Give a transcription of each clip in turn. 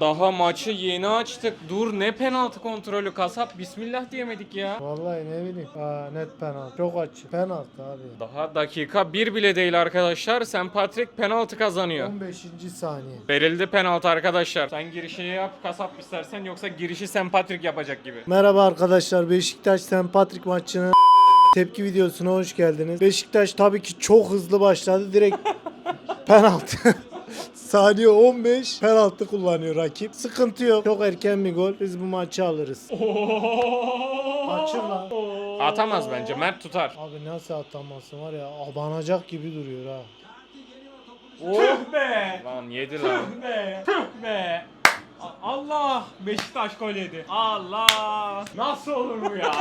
Daha maçı yeni açtık. Dur ne penaltı kontrolü kasap. Bismillah diyemedik ya. Vallahi ne bileyim. Aa, net penaltı. Çok açık. Penaltı abi. Daha dakika bir bile değil arkadaşlar. St. Patrick penaltı kazanıyor. 15. saniye. Verildi penaltı arkadaşlar. Sen girişini yap kasap istersen yoksa girişi St. Patrick yapacak gibi. Merhaba arkadaşlar. Beşiktaş St. Patrick maçına tepki videosuna hoş geldiniz. Beşiktaş tabii ki çok hızlı başladı. Direkt penaltı. Saniye 15 penaltı kullanıyor rakip. Sıkıntı yok. Çok erken bir gol. Biz bu maçı alırız. Açır lan. Atamaz bence. Mert tutar. Abi nasıl atamazsın var ya abanacak gibi duruyor ha. Tüh be! Lan yedi lan. Tüh be! Tüh be! Allah! Beşiktaş gol yedi. Allah! Nasıl olur bu ya?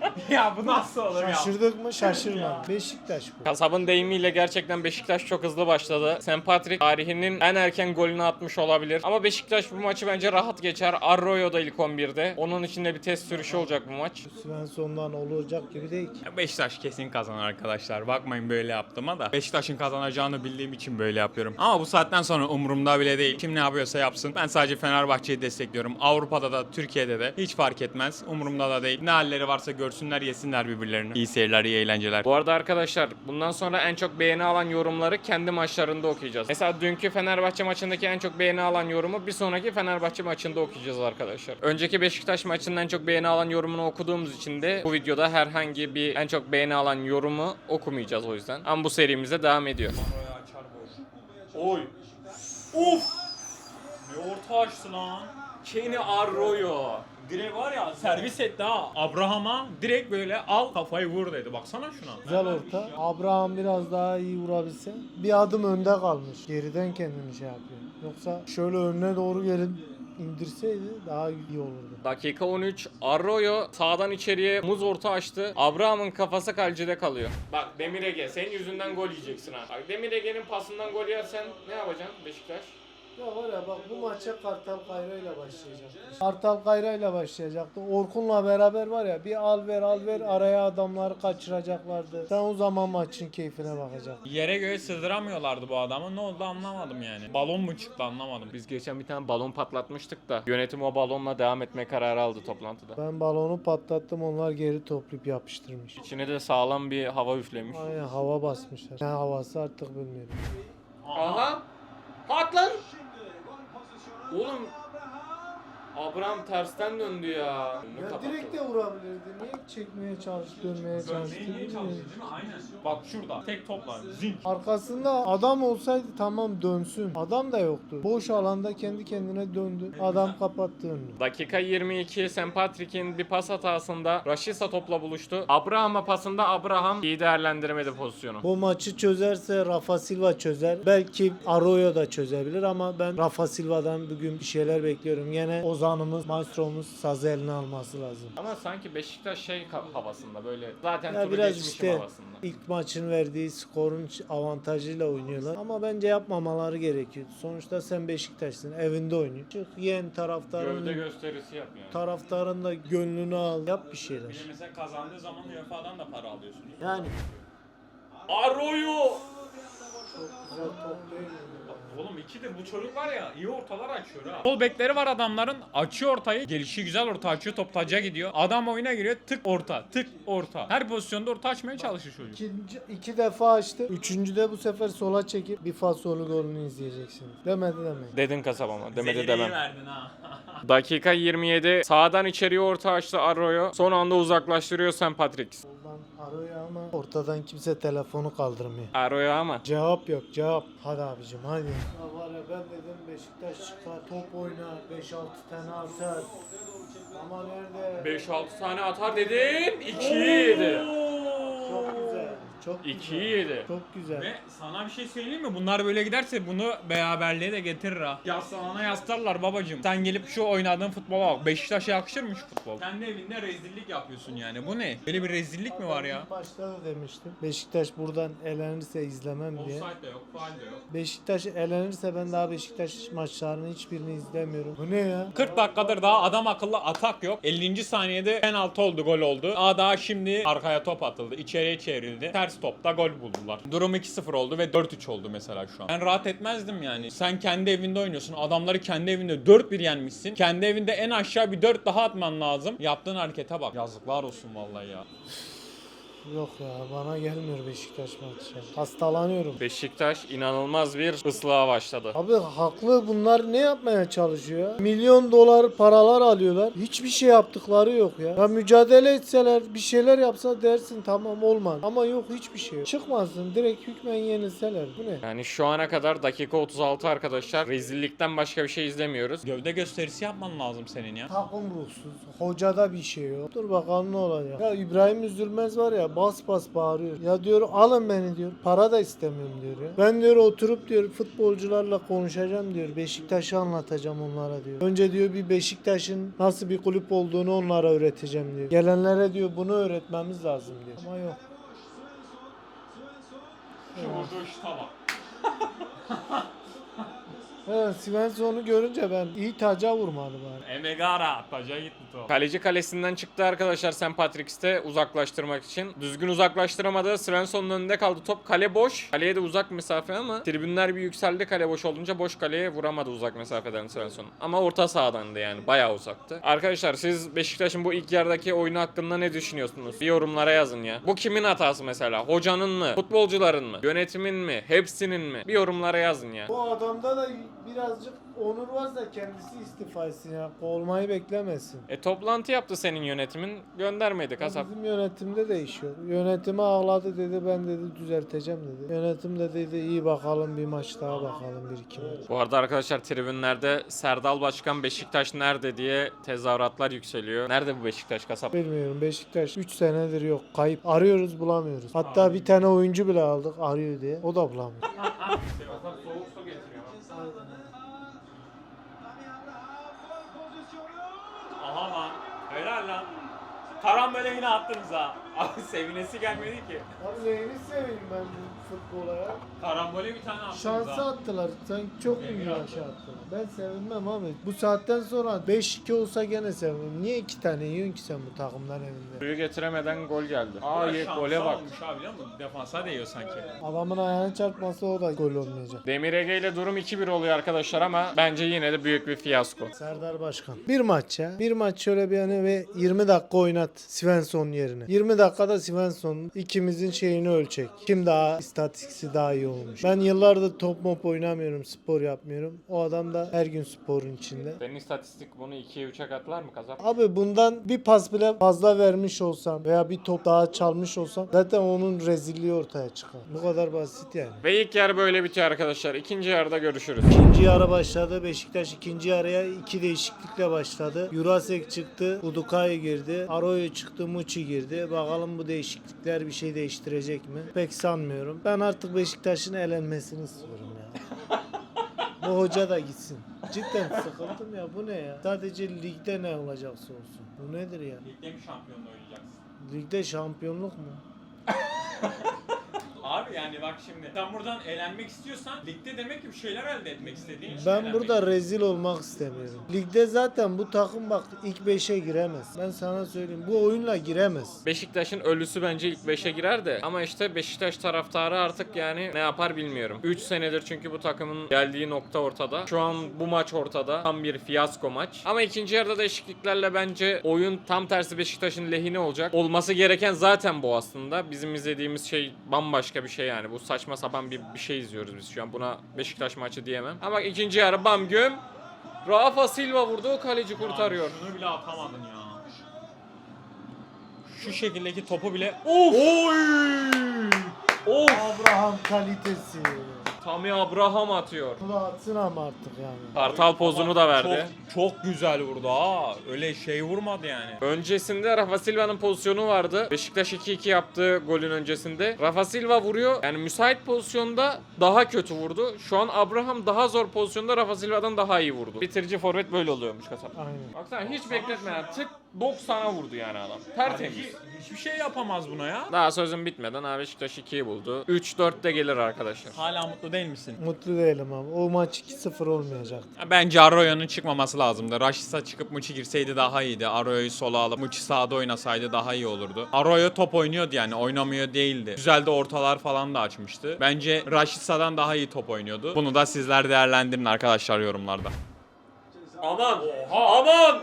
ya bu nasıl olur ya? Şaşırdık mı? Şaşırma. Beşiktaş bu. Kasabın deyimiyle gerçekten Beşiktaş çok hızlı başladı. St. Patrick tarihinin en erken golünü atmış olabilir. Ama Beşiktaş bu maçı bence rahat geçer. Arroyo da ilk 11'de. Onun içinde bir test sürüşü olacak bu maç. Svensson'dan olacak gibi değil ki. Beşiktaş kesin kazanır arkadaşlar. Bakmayın böyle yaptığıma da. Beşiktaş'ın kazanacağını bildiğim için böyle yapıyorum. Ama bu saatten sonra umurumda bile değil. Kim ne yapıyorsa yapsın. Ben sadece Fenerbahçe'yi destekliyorum. Avrupa'da da Türkiye'de de hiç fark etmez. Umurumda da değil. Ne halleri varsa görsünler yesinler birbirlerini. İyi seyirler, iyi eğlenceler. Bu arada arkadaşlar bundan sonra en çok beğeni alan yorumları kendi maçlarında okuyacağız. Mesela dünkü Fenerbahçe maçındaki en çok beğeni alan yorumu bir sonraki Fenerbahçe maçında okuyacağız arkadaşlar. Önceki Beşiktaş maçının en çok beğeni alan yorumunu okuduğumuz için de bu videoda herhangi bir en çok beğeni alan yorumu okumayacağız o yüzden. Ama bu serimize devam ediyor. Oy. Uf. Orta açtı lan. Kenny Arroyo. Direkt var ya servis etti ha. Abraham'a direkt böyle al kafayı vur dedi. Baksana şuna. Güzel orta. Abraham biraz daha iyi vurabilse. Bir adım önde kalmış. Geriden kendini şey yapıyor. Yoksa şöyle önüne doğru gelip indirseydi daha iyi olurdu. Dakika 13. Arroyo sağdan içeriye muz orta açtı. Abraham'ın kafası kalecide kalıyor. Bak Demir Ege senin yüzünden gol yiyeceksin ha. Bak Demir Ege'nin pasından gol yersen ne yapacaksın Beşiktaş? Ya var ya bak bu maça Kartal Kayra ile başlayacaktı. Kartal Kayra ile başlayacaktı. Orkun'la beraber var ya bir al ver al ver araya adamları kaçıracaklardı. Sen o zaman maçın keyfine bakacaksın. Yere göğe sığdıramıyorlardı bu adamı. Ne oldu anlamadım yani. Balon mu çıktı anlamadım. Biz geçen bir tane balon patlatmıştık da yönetim o balonla devam etme kararı aldı toplantıda. Ben balonu patlattım onlar geri toplayıp yapıştırmış. İçine de sağlam bir hava üflemiş. Aynen hava basmışlar. Ne havası artık bilmiyorum. Aha! At lan! Oğlum Abraham tersten döndü ya. Ya direkt de vurabilirdi. Niye çekmeye çalıştı, dönmeye çalıştı? bilmiyorum. Aynen. Bak şurada. Tek topla. Zink. Arkasında adam olsaydı tamam dönsün. Adam da yoktu. Boş alanda kendi kendine döndü. Adam kapattı önünü. Dakika 22 St. Patrick'in bir pas hatasında Rashica topla buluştu. Abraham'a pasında Abraham iyi değerlendiremedi pozisyonu. Bu maçı çözerse Rafa Silva çözer. Belki Arroyo da çözebilir ama ben Rafa Silva'dan bugün bir şeyler bekliyorum. Yine Ozan'ımız, Maestro'muz sazı eline alması lazım. Ama sanki Beşiktaş şey havasında böyle zaten Ya turu biraz geçmişim işte havasında. ilk maçın verdiği skorun avantajıyla oynuyorlar. Ama bence yapmamaları gerekiyor. Sonuçta sen Beşiktaş'sın. Evinde oynuyor. Çık yen taraftarın Gövde gösterisi yap yani. taraftarın da gönlünü al. Yap bir şeyler. Mesela kazandığı zaman UEFA'dan da para alıyorsun. Yani Arroyo! çok güzel top değil mi? Oğlum iki de bu çocuk var ya iyi ortalar açıyor ha. Sol bekleri var adamların açıyor ortayı. Gelişi güzel orta açıyor top taca gidiyor. Adam oyuna giriyor tık orta tık orta. Her pozisyonda orta açmaya çalışıyor çocuk. İkinci, iki defa açtı. Üçüncüde bu sefer sola çekip bir fasolu golünü izleyeceksiniz. Demedi demeyin. Dedin kasabama demedi Zehriyi demem. verdin ha. Dakika 27 sağdan içeriye orta açtı Arroyo. Son anda uzaklaştırıyor St. Patrick. Soldan arıyor ama ortadan kimse telefonu kaldırmıyor. Arroyo ama. Cevap yok cevap. Hadi abicim hadi. Ya var ya ben dedim Beşiktaş çıkar top oynar 5-6 tane atar. Ama nerede? 5-6 tane atar dedin. 2'yi yedi. Çok güzel. Çok 2'yi güzel. yedi. Çok güzel. Ve sana bir şey söyleyeyim mi? Bunlar böyle giderse bunu beraberliğe de getirir ha. Yaslanana yaslarlar babacım. Sen gelip şu oynadığın futbola bak. Beşiktaş'a yakışır mı şu futbol? Kendi evinde rezillik yapıyorsun yani. Bu ne? Böyle bir rezillik mi var ya? Başta da demiştim. Beşiktaş buradan elenirse izlemem diye. Offside de yok, faul de yok. Beşiktaş elenirse ben daha Beşiktaş maçlarının hiçbirini izlemiyorum. Bu ne ya? 40 dakikadır daha adam akıllı atak yok. 50. saniyede penaltı oldu, gol oldu. Aa daha şimdi arkaya top atıldı. içeriye çevrildi. Ters stopta gol buldular. Durum 2-0 oldu ve 4-3 oldu mesela şu an. Ben rahat etmezdim yani. Sen kendi evinde oynuyorsun. Adamları kendi evinde 4-1 yenmişsin. Kendi evinde en aşağı bir 4 daha atman lazım. Yaptığın harekete bak. Yazıklar olsun vallahi ya. Yok ya bana gelmiyor Beşiktaş maçı. Hastalanıyorum. Beşiktaş inanılmaz bir ıslığa başladı. Abi haklı bunlar ne yapmaya çalışıyor? ya? Milyon dolar paralar alıyorlar. Hiçbir şey yaptıkları yok ya. Ya mücadele etseler bir şeyler yapsa dersin tamam olmaz. Ama yok hiçbir şey yok. Çıkmasın direkt hükmen yenilseler. Bu ne? Yani şu ana kadar dakika 36 arkadaşlar rezillikten başka bir şey izlemiyoruz. Gövde gösterisi yapman lazım senin ya. Takım ruhsuz. Hocada bir şey yok. Dur bakalım ne olacak. Ya İbrahim Üzülmez var ya bas bas bağırıyor. Ya diyor alın beni diyor. Para da istemiyorum diyor ya. Ben diyor oturup diyor futbolcularla konuşacağım diyor. Beşiktaş'ı anlatacağım onlara diyor. Önce diyor bir Beşiktaş'ın nasıl bir kulüp olduğunu onlara öğreteceğim diyor. Gelenlere diyor bunu öğretmemiz lazım diyor. Ama yok. Şu vurduğu şuta bak. Evet Svensson'u görünce ben iyi taca vurmadı bari. Emegara taca gitti top. Kaleci kalesinden çıktı arkadaşlar St. Patricks'te uzaklaştırmak için. Düzgün uzaklaştıramadı. Svensson'un önünde kaldı. Top kale boş. Kaleye de uzak mesafe ama tribünler bir yükseldi kale boş olunca boş kaleye vuramadı uzak mesafeden Svensson. Ama orta sahadandı yani bayağı uzaktı. Arkadaşlar siz Beşiktaş'ın bu ilk yarıdaki oyunu hakkında ne düşünüyorsunuz? Bir yorumlara yazın ya. Bu kimin hatası mesela? Hocanın mı? Futbolcuların mı? Yönetimin mi? Hepsinin mi? Bir yorumlara yazın ya. Bu adamda da birazcık onur varsa kendisi istifa etsin ya. Kovulmayı beklemesin. E toplantı yaptı senin yönetimin. Göndermedi kasap. Bizim yönetimde değişiyor. Yönetimi ağladı dedi ben dedi düzelteceğim dedi. Yönetim de dedi iyi bakalım bir maç daha bakalım bir iki maç. Bu arada arkadaşlar tribünlerde Serdal Başkan Beşiktaş nerede diye tezahüratlar yükseliyor. Nerede bu Beşiktaş kasap? Bilmiyorum Beşiktaş 3 senedir yok kayıp. Arıyoruz bulamıyoruz. Hatta bir tane oyuncu bile aldık arıyor diye. O da bulamıyor. Karambole yine attınız ha. Abi sevinesi gelmedi ki. Abi neyini seveyim ben bu futbola ya. Karambole bir tane attınız Şansı ha. attılar. Sanki çok mu güzel şey attılar. Ben sevinmem abi. Bu saatten sonra 5-2 olsa gene sevinmem. Niye 2 tane yiyorsun ki sen bu takımdan evinde? Suyu getiremeden gol geldi. Aa ye- şansa gole bak. olmuş abi biliyor musun? Defansa değiyor sanki. Adamın ayağını çarpması o da gol olmayacak. Demir Ege ile durum 2-1 oluyor arkadaşlar ama bence yine de büyük bir fiyasko. Serdar Başkan. Bir maç ya. Bir maç şöyle bir hani ve 20 dakika oynat Svensson yerine. 20 dakikada Svensson ikimizin şeyini ölçek. Kim daha istatistiği daha iyi olmuş. Ben yıllardır top mop oynamıyorum, spor yapmıyorum. O adam da her gün sporun içinde. Senin istatistik bunu 2'ye 3'e katlar mı kasap? Abi bundan bir pas bile fazla vermiş olsam veya bir top daha çalmış olsam zaten onun rezilliği ortaya çıkar. Bu kadar basit yani. Ve ilk yarı böyle bitiyor arkadaşlar. İkinci yarıda görüşürüz. İkinci yarı başladı. Beşiktaş ikinci yarıya iki değişiklikle başladı. Jurasek çıktı. Udukay girdi. Arroyo çıktı. Muçi girdi. Bakalım bu değişiklikler bir şey değiştirecek mi? Pek sanmıyorum. Ben artık Beşiktaş'ın elenmesini istiyorum ya. bu hoca da gitsin. Cidden sıkıldım ya. Bu ne ya? Sadece ligde ne olacaksa olsun. Bu nedir ya? Ligde mi şampiyonla oynayacaksın? Ligde şampiyonluk mu? Abi yani bak şimdi sen buradan eğlenmek istiyorsan ligde demek ki bir şeyler elde etmek istediğin için Ben eğlenmek burada rezil olmak istemiyorum. Ligde zaten bu takım bak ilk 5'e giremez. Ben sana söyleyeyim. Bu oyunla giremez. Beşiktaş'ın ölüsü bence ilk 5'e girer de ama işte Beşiktaş taraftarı artık yani ne yapar bilmiyorum. 3 senedir çünkü bu takımın geldiği nokta ortada. Şu an bu maç ortada. Tam bir fiyasko maç. Ama ikinci yarıda değişikliklerle bence oyun tam tersi Beşiktaş'ın lehine olacak. Olması gereken zaten bu aslında. Bizim izlediğimiz şey bambaşka bir şey yani. Bu saçma sapan bir, bir şey izliyoruz biz şu an. Buna Beşiktaş maçı diyemem. Ama ikinci yarı bam güm. Rafa Silva vurdu. Kaleci kurtarıyor. Şunu bile atamadın ya. Şu şekildeki topu bile Of! Of! Abraham kalitesi. Tammy Abraham atıyor. Bu da atsın ama artık yani. Kartal pozunu da verdi. Çok, çok güzel vurdu ha. Öyle şey vurmadı yani. Öncesinde Rafa Silva'nın pozisyonu vardı. Beşiktaş 2-2 yaptığı golün öncesinde. Rafa Silva vuruyor. Yani müsait pozisyonda daha kötü vurdu. Şu an Abraham daha zor pozisyonda Rafa Silva'dan daha iyi vurdu. Bitirici forvet böyle oluyormuş kasap. Aynen. Baksana hiç bekletmeden tık 90'a vurdu yani adam. Tertemiz. Kaleci hiçbir şey yapamaz buna ya. Daha sözüm bitmeden abi Beşiktaş 2'yi buldu. 3-4'te gelir arkadaşlar. Hala mutlu değil misin? Mutlu değilim ama. O maç 2-0 olmayacak. Bence Arroyo'nun çıkmaması lazımdı. Raşitsa çıkıp Muçi girseydi daha iyiydi. Arroyo'yu sola alıp Muçi sağda oynasaydı daha iyi olurdu. Arroyo top oynuyordu yani oynamıyor değildi. Güzel de ortalar falan da açmıştı. Bence Raşitsa'dan daha iyi top oynuyordu. Bunu da sizler değerlendirin arkadaşlar yorumlarda. Aman! Aman!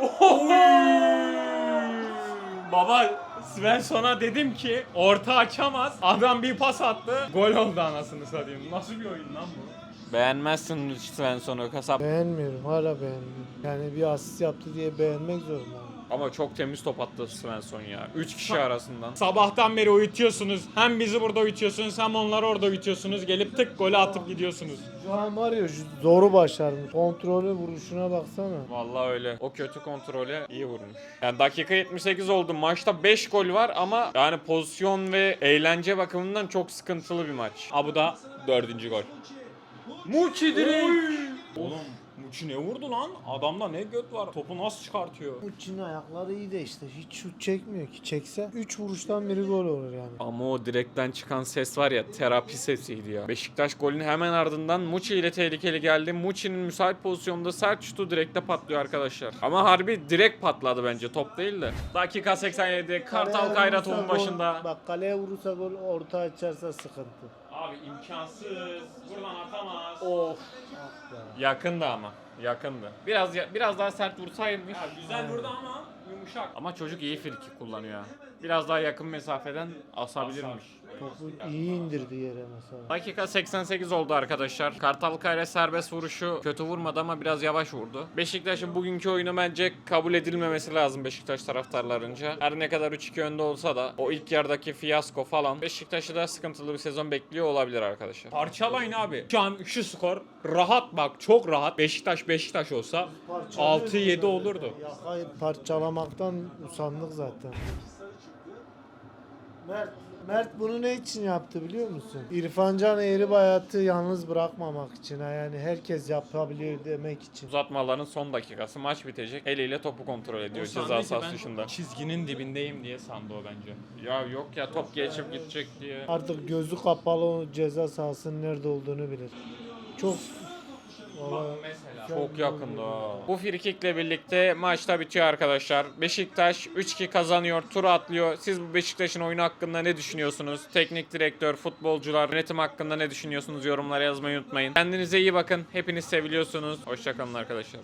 Baba Svensson'a dedim ki orta açamaz. Adam bir pas attı. Gol oldu anasını satayım. Nasıl bir oyun lan bu? Beğenmezsin Svensson'u kasap. Beğenmiyorum. Hala beğenmiyorum. Yani bir asist yaptı diye beğenmek zorundayım. Ama çok temiz top attı Svensson ya. 3 kişi arasından. Sabahtan beri uyutuyorsunuz. Hem bizi burada uyutuyorsunuz hem onları orada uyutuyorsunuz. Gelip tık golü atıp gidiyorsunuz. Şu an var ya şu zoru başarmış. Kontrolü vuruşuna baksana. Vallahi öyle. O kötü kontrole iyi vurmuş. Yani dakika 78 oldu. Maçta 5 gol var ama yani pozisyon ve eğlence bakımından çok sıkıntılı bir maç. Ha bu da dördüncü gol. Muçi direkt. Oğlum Muçi ne vurdu lan? Adamda ne göt var. Topu nasıl çıkartıyor? Uçin ayakları iyi de işte hiç şut çekmiyor ki. Çekse 3 vuruştan biri gol olur yani. Ama o direkten çıkan ses var ya terapi sesiydi ya. Beşiktaş golünün hemen ardından Muçi ile tehlikeli geldi. Muçi'nin müsait pozisyonda sert şutu direkte patlıyor arkadaşlar. Ama harbi direkt patladı bence top değil de. Dakika 87 Kartal Kaleye Kayra vurursa topun gol- başında. Bak kaleye vurursa gol orta açarsa sıkıntı. Abi imkansız. Buradan atamaz. Of. Yakındı ama. Yakındı. Biraz ya- biraz daha sert vursaymış. Ya güzel vurdu ama yumuşak. Ama çocuk iyi friki kullanıyor. ha. Biraz daha yakın mesafeden asabilirmiş. Topu iyi indirdi yere mesela. Dakika 88 oldu arkadaşlar. Kartal Kayra serbest vuruşu kötü vurmadı ama biraz yavaş vurdu. Beşiktaş'ın bugünkü oyunu bence kabul edilmemesi lazım Beşiktaş taraftarlarınca. Her ne kadar 3-2 önde olsa da o ilk yardaki fiyasko falan Beşiktaş'ı da sıkıntılı bir sezon bekliyor olabilir arkadaşlar. Parçalayın abi. Şu an şu skor rahat bak çok rahat. Beşiktaş Beşiktaş olsa 6-7 olurdu. Ya hayır parçalamaktan usandık zaten. Mert, Mert bunu ne için yaptı biliyor musun? İrfan Can Eğri Bayat'ı yalnız bırakmamak için. ha. Yani herkes yapabiliyor demek için. Uzatmaların son dakikası maç bitecek. Eliyle topu kontrol ediyor ceza sahası dışında. çizginin dibindeyim diye sandı o bence. Ya yok ya top geçip gidecek diye. Artık gözü kapalı o ceza sahasının nerede olduğunu bilir. Çok Vallahi mesela. Çok yakında. ha. Bu frikikle birlikte maçta bitiyor arkadaşlar. Beşiktaş 3-2 kazanıyor, tur atlıyor. Siz bu Beşiktaş'ın oyunu hakkında ne düşünüyorsunuz? Teknik direktör, futbolcular, yönetim hakkında ne düşünüyorsunuz? Yorumlara yazmayı unutmayın. Kendinize iyi bakın. Hepiniz seviliyorsunuz. Hoşçakalın arkadaşlar.